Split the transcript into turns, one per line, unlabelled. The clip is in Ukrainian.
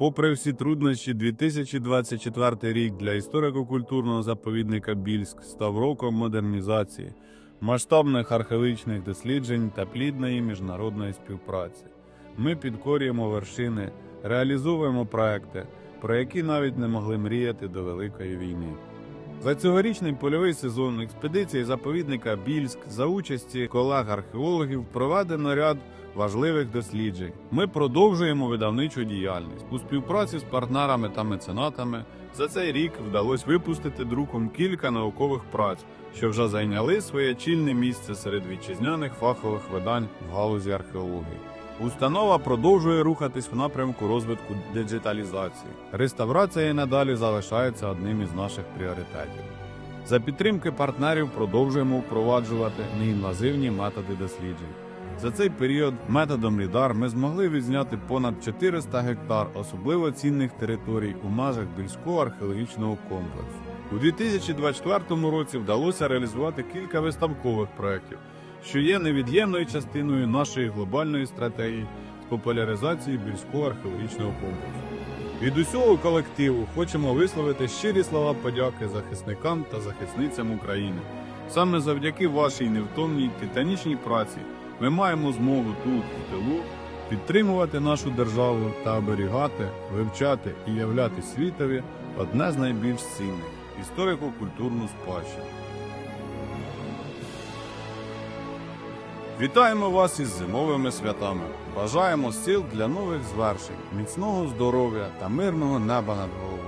Попри всі труднощі, 2024 рік для історико-культурного заповідника Більськ став роком модернізації, масштабних археологічних досліджень та плідної міжнародної співпраці. Ми підкорюємо вершини, реалізовуємо проекти, про які навіть не могли мріяти до Великої війни. За цьогорічний польовий сезон експедиції заповідника Більськ за участі колег-археологів проведено ряд важливих досліджень. Ми продовжуємо видавничу діяльність у співпраці з партнерами та меценатами. За цей рік вдалося випустити друком кілька наукових праць, що вже зайняли своє чільне місце серед вітчизняних фахових видань в галузі археології. Установа продовжує рухатись в напрямку розвитку диджиталізації. Реставрація надалі залишається одним із наших пріоритетів. За підтримки партнерів продовжуємо впроваджувати неінвазивні методи досліджень. За цей період методом Лідар ми змогли відзняти понад 400 гектар особливо цінних територій у межах Більського археологічного комплексу. У 2024 році вдалося реалізувати кілька виставкових проєктів, що є невід'ємною частиною нашої глобальної стратегії з популяризації Більського археологічного комплексу. Від усього колективу хочемо висловити щирі слова подяки захисникам та захисницям України. Саме завдяки вашій невтомній титанічній праці ми маємо змогу тут, в тилу, підтримувати нашу державу та оберігати, вивчати і являти світові одне з найбільш цінних історико-культурну спадщину. Вітаємо вас із зимовими святами. Бажаємо сил для нових звершень, міцного здоров'я та мирного неба над головою.